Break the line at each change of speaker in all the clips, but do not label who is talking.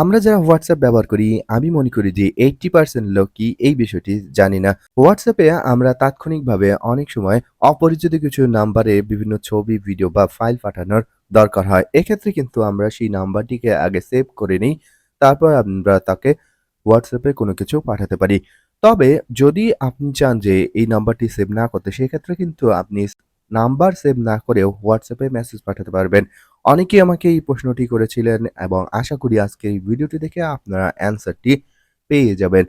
আমরা যারা হোয়াটসঅ্যাপ ব্যবহার করি, আমি মনে করি যে এইটটি পার্সেন্ট লোকই এই বিষয়টি জানি না। হোয়াটসঅ্যাপে আমরা তাৎক্ষণিকভাবে অনেক সময় অপরিচিত কিছু নাম্বারে বিভিন্ন ছবি ভিডিও বা ফাইল পাঠানোর দরকার হয়। এক্ষেত্রে কিন্তু আমরা সেই নাম্বারটিকে আগে সেভ করে নিই, তারপর আমরা তাকে হোয়াটসঅ্যাপে কোনো কিছু পাঠাতে পারি। তবে যদি আপনি চান যে এই নাম্বারটি সেভ না করতে, সেক্ষেত্রে কিন্তু আপনি নাম্বার সেভ না করেও হোয়াটসঅ্যাপে মেসেজ পাঠাতে পারবেন। অনেকেই আমাকে এই প্রশ্নটি করেছিলেন এবং আশা করি আজকের এই ভিডিওটি দেখে আপনারা অ্যান্সারটি পেয়ে যাবেন।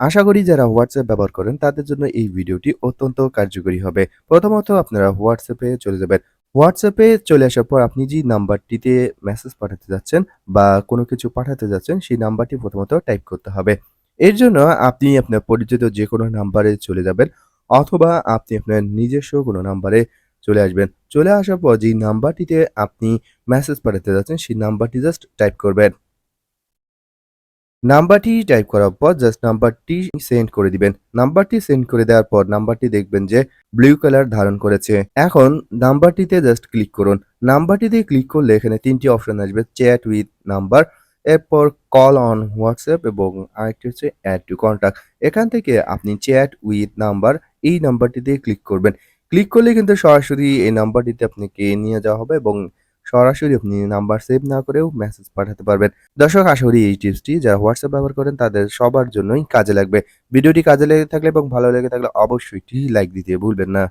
আশা করি যারা হোয়াটসঅ্যাপ ব্যবহার করেন তাদের জন্য এই ভিডিওটি অত্যন্ত কার্যকরী হবে। প্রথমত আপনারা হোয়াটসঅ্যাপে চলে যাবেন। হোয়াটসঅ্যাপে চলে আসার পর আপনি যে নাম্বারটিতে মেসেজ পাঠাতে যাচ্ছেন বা কোনো কিছু পাঠাতে যাচ্ছেন সেই নাম্বারটি প্রথমত টাইপ করতে হবে। এর জন্য আপনি আপনার পরিচিত যে কোনো নাম্বারে চলে যাবেন। অথবা আপনি আপনার নিজস্ব কোনো নাম্বারে চলে আসবেন। চলে আসার পর যেই নাম্বারটিতে আপনি মেসেজ পাঠাতে যাচ্ছেন, সেই নাম্বারটি জাস্ট টাইপ করবেন। নাম্বারটি টাইপ করার পর জাস্ট নাম্বারটি সেন্ড করে দিবেন। নাম্বারটি সেন্ড করে দেওয়ার পর নাম্বারটি দেখবেন যে ব্লু কালার ধারণ করেছে। এখন নাম্বারটিতে জাস্ট ক্লিক করুন। নাম্বারটিতে ক্লিক করলে এখানে তিনটি অপশন আসবে চ্যাট উইথ নাম্বার এরপর কল অন হোয়াটসঅ্যাপ এবং আরেকটি হচ্ছে অ্যাড টু কন্ট্যাক্ট এখান থেকে আপনি চ্যাট উইথ নাম্বার এই নাম্বারটিতে ক্লিক করবেন। ক্লিক করলে কিন্তু সরাসরি এই নাম্বারটিতে আপনাকে নিয়ে যাওয়া হবে এবং সরাসরি আপনি নাম্বার সেভ না করেও মেসেজ পাঠাতে পারবেন। দর্শক, আশা করি এই টিপসটি যারা হোয়াটসঅ্যাপ ব্যবহার করেন, তাদের সবার জন্যই কাজে লাগবে। ভিডিওটি কাজে লেগে থাকলে এবং ভালো লেগে থাকলে অবশ্যই লাইক দিতে ভুলবেন না।